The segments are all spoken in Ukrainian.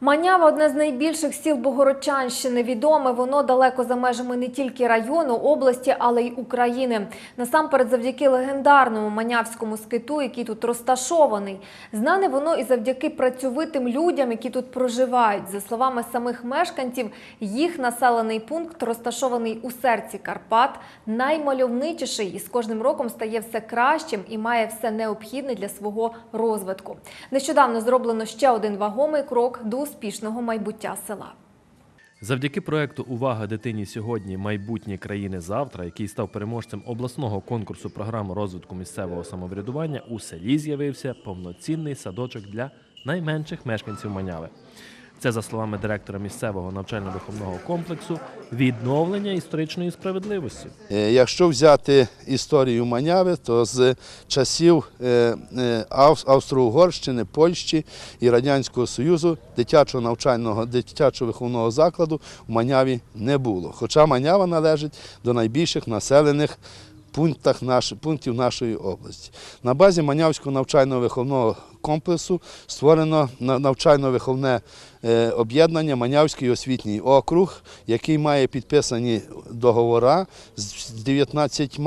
Манява одне з найбільших сіл Богородчанщини. Відоме воно далеко за межами не тільки району, області, але й України. Насамперед, завдяки легендарному манявському скиту, який тут розташований. Знане воно і завдяки працьовитим людям, які тут проживають. За словами самих мешканців, їх населений пункт розташований у серці Карпат, наймальовничіший і з кожним роком стає все кращим і має все необхідне для свого розвитку. Нещодавно зроблено ще один вагомий крок до успішного майбуття села. Завдяки проекту Увага дитині сьогодні майбутнє країни завтра, який став переможцем обласного конкурсу програми розвитку місцевого самоврядування, у селі з'явився повноцінний садочок для найменших мешканців Маняви. Це, за словами директора місцевого навчально-виховного комплексу, відновлення історичної справедливості. Е, Якщо взяти історію Маняви, то з часів е, е, Ав- Австро-Угорщини, Польщі і Радянського Союзу дитячого навчального дитячого виховного закладу в Маняві не було. Хоча Манява належить до найбільших населених пунктах наш, пунктів нашої області. На базі Манявського навчально-виховного комплексу створено навчально-виховне е, об'єднання Манявський освітній округ, який має підписані договори з 19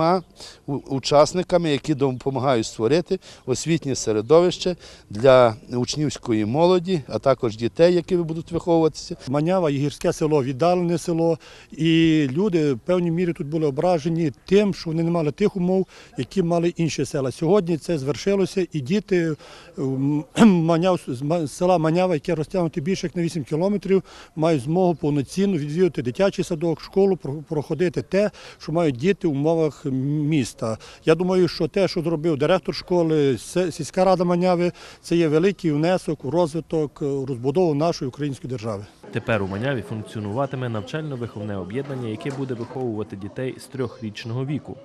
учасниками, які допомагають створити освітнє середовище для учнівської молоді, а також дітей, які будуть виховуватися. Манява є гірське село, віддалене село, і люди в певній мірі тут були ображені тим, що вони не мали тих умов, які мали інші села. Сьогодні це звершилося, і діти Маняв, з села Манява, яке розтягнуто більше як на 8 кілометрів, мають змогу повноцінно відвідувати дитячий садок, школу, проходити те, що мають діти в умовах міста. Я думаю, що те, що зробив директор школи, сільська рада Маняви, це є великий внесок у розвиток, е, у розбудову нашої української держави. Тепер у Маняві функціонуватиме навчально-виховне об'єднання, яке буде виховувати дітей з трьохрічного віку.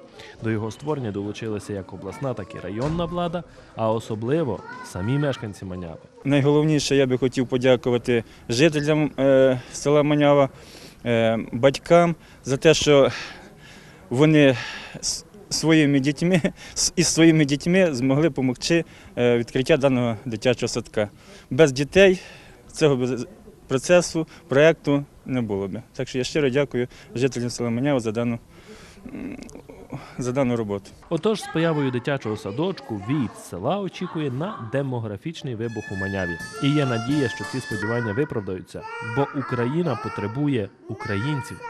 До його створення долучилися як обласна, так і районна влада, а особливо самі мешканці Маняви. Найголовніше, я би хотів подякувати жителям е, села Манява, батькам за те, що вони своїми дітьми із своїми дітьми змогли допомогти е, відкриття даного дитячого садка. Без дітей цього процесу, проєкту не було б. Так що я щиро дякую жителям села Манява за дану, за дану роботу. Отож, з появою дитячого садочку від села очікує на демографічний вибух у Маняві. І є надія, що ці сподівання виправдаються, бо Україна потребує українців.